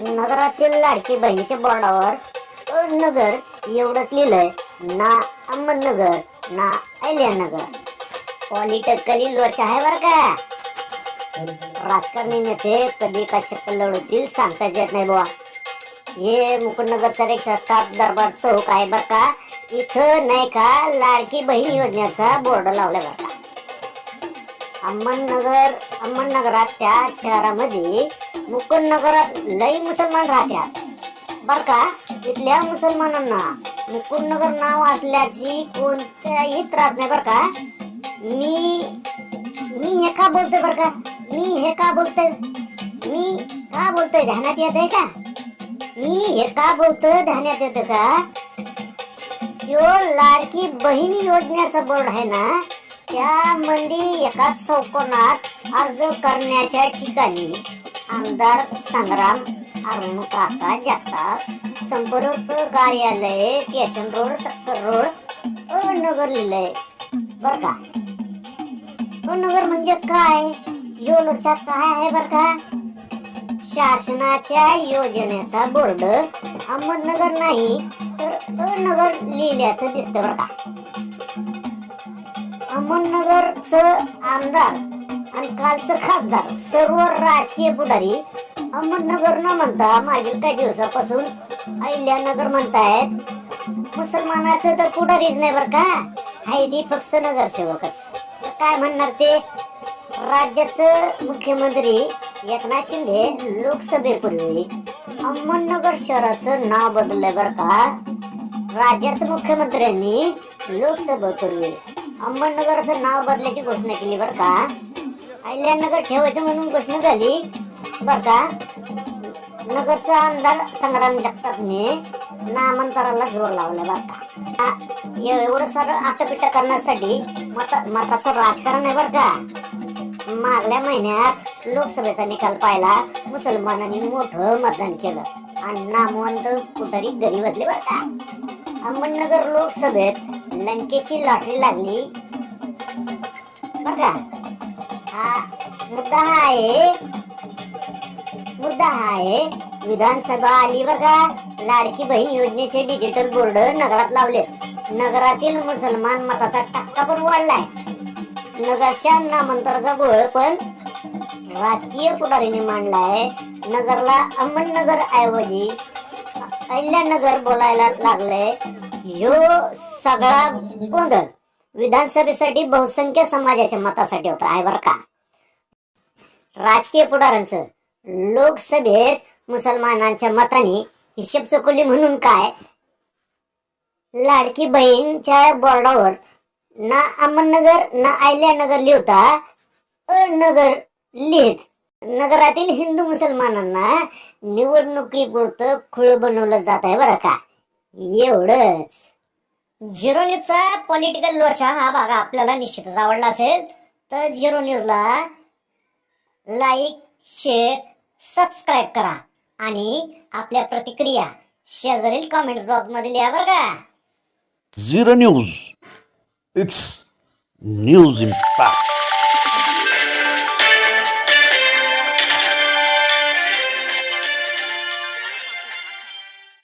नगरातील लाडकी बहिणीच्या बोर्डावर नगर एवढंच लिहिलंय. ना अहमदनगर ना अहिल्यानगर. पॉलिटिकली लोच आहे बरं का. राजकारणी नेते कधी कशा लढवतील सांगताच येत नाही बुवा. हे मुकुंदनगरचा रिक्षा स्टाफ दरबार चौक आहे बरं का. इथं नाही का लाडकी बहीण योजनेचा बोर्ड लावलाय बरं का. अहमदनगर अहमदनगरात त्या शहरामध्ये मुकुंदनगरात लई मुसलमान राहत्यात. बर का? इथल्या मुसलमानांना मुकुंदनगर नाव असल्याची कोणत्याही त्रास नाही बर का? मी मी हे का बोलतोय बर का? मी हे का बोलतोय? मी का बोलतोय? ध्यानात येत आहे का? मी हे का बोलतोय? ध्यानात येतं का? त्यो लाडकी बहीण योजनेचा बोर्ड आहे ना त्यामध्ये एकाच चौकोनात अर्ज करण्याच्या ठिकाणी आमदार संग्राम अरुण काका जगताप संपर्क कार्यालय केशन रोड सत्तर रोड नगर लिहिलंय बर का? नगर म्हणजे काय? यो लक्षात काय आहे बर का? शासनाच्या योजनेचा बोर्ड अहमदनगर नाही तर अ नगर लिहिल्याचं दिसतं बर का? अहमदनगरचं आमदार आणि कालचं खासदार सर्व राजकीय पुढारी अहमदनगर न म्हणता मागील काही दिवसापासून अहिल्यानगर म्हणतायत. मुसलमानाचं तर पुढारीच नाही बरं का? हाय ती फक्त नगरसेवकच. काय म्हणणार ते? राज्याचं मुख्यमंत्री एकनाथ शिंदे लोकसभेपूर्वी अहमदनगर शहराचं नाव बदललंय बरं का? राज्याचं मुख्यमंत्र्यांनी लोकसभेपूर्वी. अंबडनगरचं नाव बदलायची घोषणा केली बरं का. अहिल्यानगर ठेवायचं म्हणून घोषणा झाली. बरं का. नगरचा आमदार संग्राम जगतापने नामांतराला जोर लावला बरं का. एवढं सारं आटपिटा करण्यासाठी मत मताचं राजकारण आहे बरं का. मागल्या महिन्यात लोकसभेचा निकाल पाहिला. मुसलमानांनी मोठं मतदान केलं. आणि नामवंत कुठरी घरी बरं बर का. अहमदनगर लोकसभेत लंकेची लॉटरी लागली. बर का हा मुद्दा हा आहे. मुद्दा हा आहे विधानसभा आली बर का लाडकी बहीण योजनेचे डिजिटल बोर्ड नगरात लावले नगरातील मुसलमान मताचा टक्का पण वाढलाय. नगरच्या नामांतराचा गोळ पण राजकीय पुढारीने मांडलाय. नगरला अहमदनगर ऐवजी अहिल्यानगर बोलायला लागले ह्यो सगळा गोंधळ. विधानसभेसाठी बहुसंख्य समाजाच्या मतासाठी होता आहे बर का? राजकीय पुढाऱ्यांचं लोकसभेत मुसलमानांच्या मताने हिशेब चुकवली म्हणून काय? लाडकी बहीणच्या बोर्डावर ना अहमदनगर ना अहिल्यानगर लिहिता अनगर लिहित. नगरातील हिंदू मुसलमानांना निवडणुकीपुरतं खुळ बनवलं जात आहे बरं का? एवढंच झिरो न्यूजचा पॉलिटिकल लोचा हा भाग आपल्याला निश्चितच आवडला असेल तर झिरो न्यूजला लाईक शेअर सबस्क्राईब करा आणि आपल्या प्रतिक्रिया शेजारील कमेंट्स बॉक्समध्ये लिहा बरं का Zero News. It's news impact.